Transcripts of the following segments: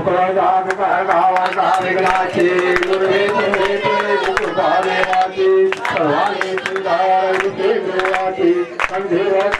शुक्लदानुकहगावकाविग्नाची गुरुवेदेते मुकुटादेवाची सर्वाणि श्रीधारयुते गुरुवाची कंधीरते मामुक्ताभावाची जय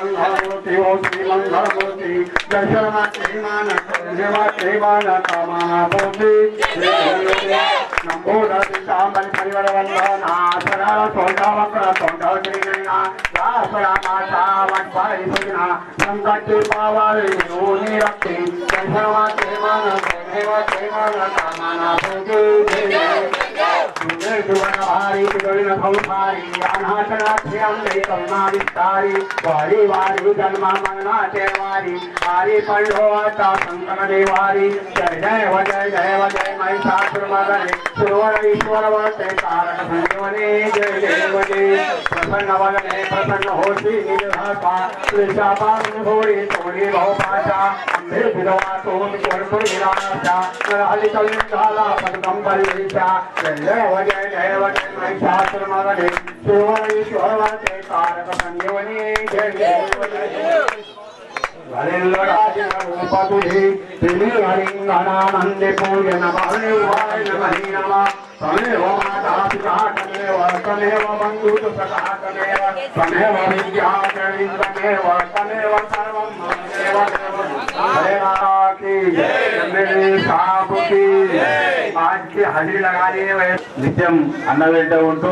जय जय लंबोदरति सामण्यज्ञा अभितहारा जगौरी कुमरा संधानाते ओठे कुंकुमकैचारा श्री दलित मुकुट शोभा शोभारा युद्धुपतिना पूर्णि सर्वी धात्रिया जय जय जय जय जय मंगलमूर्ति ओ श्रीमंगलमूर्ति दर्शनमाचे माना पूर्णेमाचे माना कामाना मूर्ति जय जय जय नंबोदरति सामण्य परिवरवन्दना सदा सोदावक्र सोदावक्रीणा दासरा माता वट्पाळी भजना संकटे पावाळे योनी रक्ते दर्शनमाते मान देवाते मान कामाना भोगे निर्गुणभारी गुणभारी अनाथनाथ्यं नैकरुणाविस्तारी वारी वारी जन्मा मग्नाथे वारी वारी पंडोवाता शङ्करदेवारी जय जय व जय जय व जय महिषासुरमगने सुरवर ईश्वर वर्ते तारक संयोने जय जय व जय प्रसन्न वगने प्रसन्न होशी निज भाषा त्रिशापाग्नि भूरी तोड़ी बहु भाषा విధవాతోని కొడుకు నిరాశ హలితం చాలా పథకం పల్లిష వెళ్ళవడే జయవడే మహిషాసురమవడే శివమణీశ్వరవతే కారక సంజీవని నంది పూజన నమ తమేవ మాతా పితాటమేవ తమేవ బంధుతు సఖాటమేవ తమేవ విద్యాచరిందమేవ తమేవ సర్వం మమేవ దేవ నిత్యం అన్న వెంట ఉంటూ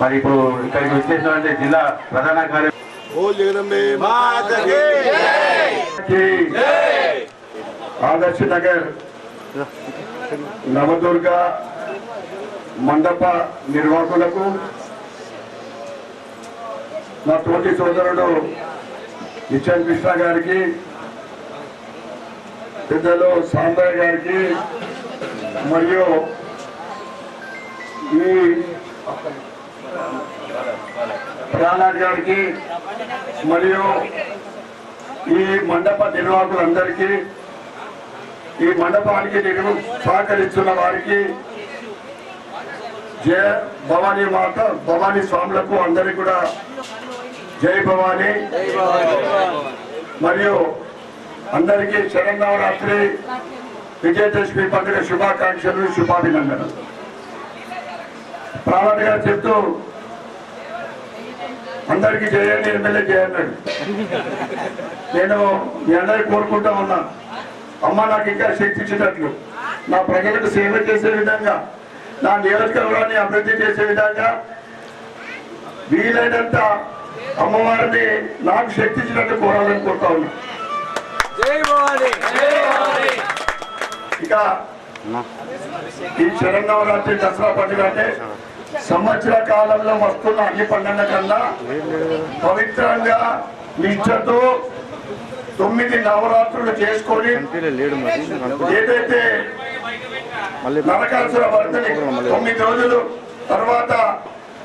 మరి ఇప్పుడు ఇక్కడికి వచ్చేసినటువంటి జిల్లా ప్రధాన కార్యక్రమం ఆదర్శ నగర్ నవదుర్గ మండప నిర్వాహకులకు నా తోటి సోదరుడు నిశాంత్ కృష్ణ గారికి పెద్దలు సాంబయ్య గారికి మరియు ఈ ప్రహ్లాద్ గారికి మరియు ఈ మండప నిర్వాహకులందరికీ ఈ మండపానికి నేను సహకరిస్తున్న వారికి జయ భవానీ మాత భవానీ స్వాములకు అందరికీ కూడా జై భవానీ. మరియు అందరికీ శరణవరాత్రి విజయదశమి పండుగ శుభాకాంక్షలు శుభాభినందనలు. ప్రాణాలు గారు చెప్తూ అందరికీ చేయండి ఎమ్మెల్యే జయన్నాడు నేను మీ అందరికి కోరుకుంటా ఉన్నా. అమ్మ నాకు ఇంకా శక్తి ఇచ్చినట్లు. నా ప్రజలకు సేవ చేసే విధంగా నా నియోజకవర్గాన్ని అభివృద్ధి చేసే విధంగా వీలైనంత అమ్మవారిని నాకు శక్తి ఇచ్చినట్టు కోరాలని కోరుతా ఉన్నా. ఇక ఈ శరణవరాత్రి దసరా పండుగ అంటే సంవత్సర కాలంలో వస్తున్న అన్ని పండుగల కన్నా పవిత్రంగా నిష్ఠతో తొమ్మిది నవరాత్రులు చేసుకొని ఏదైతే మళ్ళీ నరకాసుర వర్ధని తొమ్మిది రోజులు తర్వాత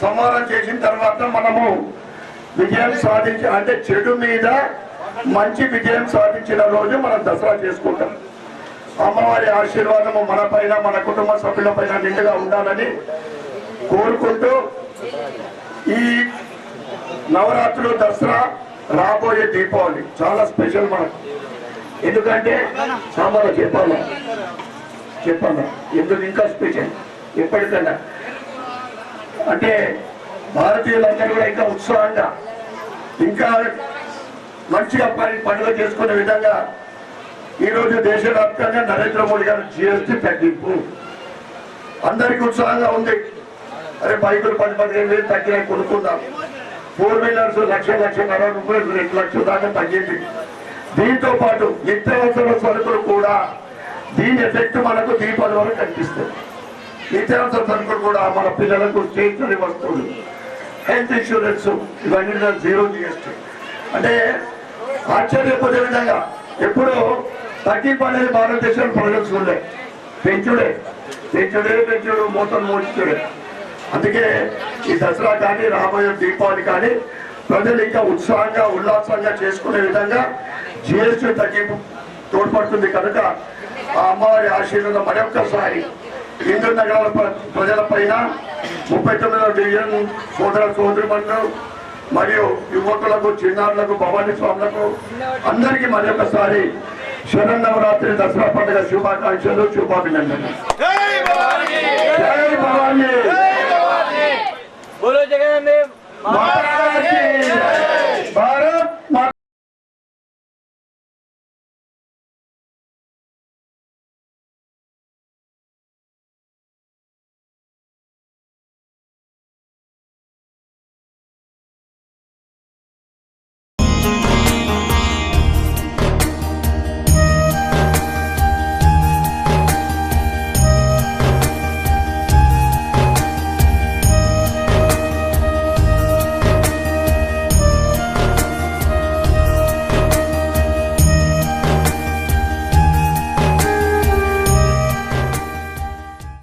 సంహారం చేసిన తర్వాత మనము విజయం సాధించి అంటే చెడు మీద మంచి విజయం సాధించిన రోజు మనం దసరా చేసుకుంటాం. అమ్మవారి ఆశీర్వాదము మన పైన మన కుటుంబ సభ్యుల పైన నిండుగా ఉండాలని కోరుకుంటూ ఈ నవరాత్రులు దసరా రాబోయే దీపావళి చాలా స్పెషల్ మనకు. ఎందుకంటే సామాన్లు చెప్పాను చెప్పాలా? ఎందుకు ఇంకా స్పెషల్? ఎప్పటికన్నా అంటే భారతీయులందరూ కూడా ఇంకా ఉత్సాహంగా ఇంకా మంచిగా పని పండుగ చేసుకునే విధంగా ఈరోజు దేశవ్యాప్తంగా నరేంద్ర మోడీ గారు జిఎస్టీ తగ్గింపు. అందరికీ ఉత్సాహంగా ఉంది. అరే బైకులు పది పదిహేను వేలు తగ్గినాయి కొనుక్కుందాం. ఫోర్ వీలర్స్ లక్ష లక్ష నలభై రూపాయలు రెండు లక్షల దాకా తగ్గింది. దీంతో పాటు నిత్యావసర సరుకులు కూడా దీని ఎఫెక్ట్ మనకు దీపావళి వరకు కనిపిస్తుంది. నిత్యావసర సరుకులు కూడా మన పిల్లలకు స్టేషనరీ వస్తువులు హెల్త్ ఇన్సూరెన్స్ ఇవన్నీ జీరో జిఎస్టీ. అంటే ఆశ్చర్యపోయే విధంగా ఎప్పుడు తగ్గింపు అనేది భారతదేశంలో ప్రజలు పెంచుడే పెంచుడే పెంచుడు మూతలు మోచుడే అందుకే ఈ దసరా కానీ రాబోయే దీపావళి కానీ ప్రజలు ఇంకా ఉత్సాహంగా ఉల్లాసంగా చేసుకునే విధంగా జిఎస్టీ తగ్గింపు తోడ్పడుతుంది కనుక ఆ అమ్మవారి ఆశీర్వాదం మరొక్కసారి హిందూ నగరాల ప్రజల పైన ముప్పై తొమ్మిది డివిజన్ సోదర సోదరుమణులు మరియు యువకులకు చిన్నారులకు భవానీ స్వాములకు అందరికీ మరొకసారి శరన్నవరాత్రి దసరా పండుగ శుభాకాంక్షలు శుభాభినందనలు. జై భవానీ!